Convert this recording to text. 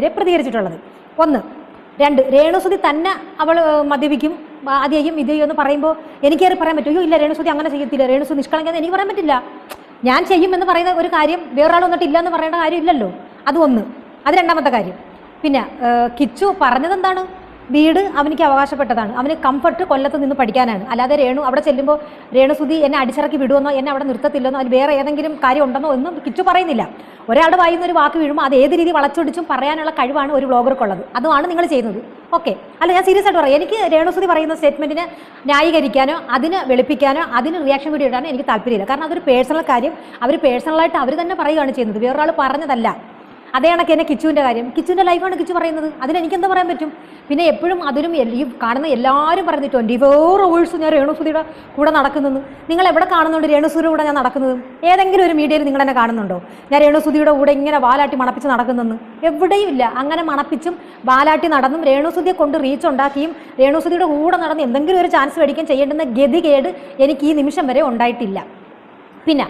ഇവരെ പ്രതികരിച്ചിട്ടുള്ളത്. ഒന്ന് രണ്ട് രേണുസുതി തന്നെ അവൾ മദ്യപിക്കും ആദ്യം ഇത് എന്ന് പറയുമ്പോൾ എനിക്കേറി പറയാൻ പറ്റും അയ്യോ ഇല്ല രേണുസുതി അങ്ങനെ ചെയ്യത്തില്ല രേണുസുതി നിഷ്കളങ്കെന്ന് എനിക്ക് പറയാൻ പറ്റില്ല. ഞാൻ ചെയ്യും എന്ന് പറയുന്ന ഒരു കാര്യം വേറൊരാൾ വന്നിട്ട് ഇല്ല എന്ന് പറയേണ്ട കാര്യമില്ലല്ലോ. അത് ഒന്ന്. അത് രണ്ടാമത്തെ കാര്യം. പിന്നെ കിച്ചു പറഞ്ഞതെന്താണ് വീട് അവനിക്ക് അവകാശപ്പെട്ടതാണ്. അവന് കംഫർട്ട് കൊല്ലത്ത് നിന്ന് പഠിക്കാനാണ്. അല്ലാതെ രേണു അവിടെ ചെല്ലുമ്പോൾ രേണുസുതി എന്നെ അടിച്ചിറക്കി വിടുമെന്നോ എന്നെ അവിടെ നിർത്തത്തില്ലെന്നോ അതിൽ വേറെ ഏതെങ്കിലും കാര്യം ഉണ്ടെന്നോ ഒന്നും കിച്ചു പറയുന്നില്ല. ഒരാളുടെ വായിന്ന് ഒരു വാക്ക് വീഴുമ്പോൾ അത് ഏത് രീതി വളച്ചൊടിച്ചും പറയാനുള്ള കഴിവാണ് ഒരു വ്ളോഗർക്കുള്ളത് അതുമാണ് നിങ്ങൾ ചെയ്യുന്നത്. ഓക്കെ അല്ല ഞാൻ സീരിയസ് ആയിട്ട് പറയാം. എനിക്ക് രേണുസുതി പറയുന്ന സ്റ്റേറ്റ്മെന്റിനെ ന്യായീകരിക്കാനോ അതിന് വെളുപ്പിക്കാനോ അതിന് റിയാക്ഷൻ വീഡിയോ ഇടാനോ എനിക്ക് താല്പര്യമില്ല. കാരണം അതൊരു പേഴ്സണൽ കാര്യം. അവർ പേഴ്സണലായിട്ട് അവർ തന്നെ പറയുകയാണ് ചെയ്യുന്നത്. വേറൊരാൾ പറഞ്ഞതല്ല. അതേ കണക്ക് തന്നെ കിച്ചുവിന്റെ കാര്യം. കിച്ചുവിന്റെ ലൈഫാണ് കിച്ചു പറയുന്നത്. അതിലെനിക്ക് എന്താ പറയാൻ പറ്റും? പിന്നെ എപ്പോഴും അതിലും ഈ കാണുന്ന എല്ലാവരും പറയുന്നത് ട്വന്റി ഫോർ അവേഴ്സ് ഞാൻ രേണുസുതിയുടെ കൂടെ നടക്കുന്നത് നിങ്ങൾ എവിടെ കാണുന്നുണ്ട് രേണുസുതിയുടെ കൂടെ ഞാൻ നടക്കുന്നത്? ഏതെങ്കിലും ഒരു മീഡിയയിൽ നിങ്ങൾ എന്നെ കാണുന്നുണ്ടോ? ഞാൻ രേണുസുതിയുടെ കൂടെ ഇങ്ങനെ വാലാട്ടി മണപ്പിച്ച് നടക്കുന്നെന്ന്. എവിടെയും ഇല്ല. അങ്ങനെ മണപ്പിച്ചും വാലാട്ടി നടന്നും രേണുസുതിയെ കൊണ്ട് റീച്ച് ഉണ്ടാക്കിയും രേണുസുതിയുടെ കൂടെ നടന്ന് എന്തെങ്കിലും ഒരു ചാൻസ് മേടിക്കാൻ ചെയ്യേണ്ടുന്ന ഗതികേട് എനിക്ക് ഈ നിമിഷം വരെ ഉണ്ടായിട്ടില്ല. പിന്നെ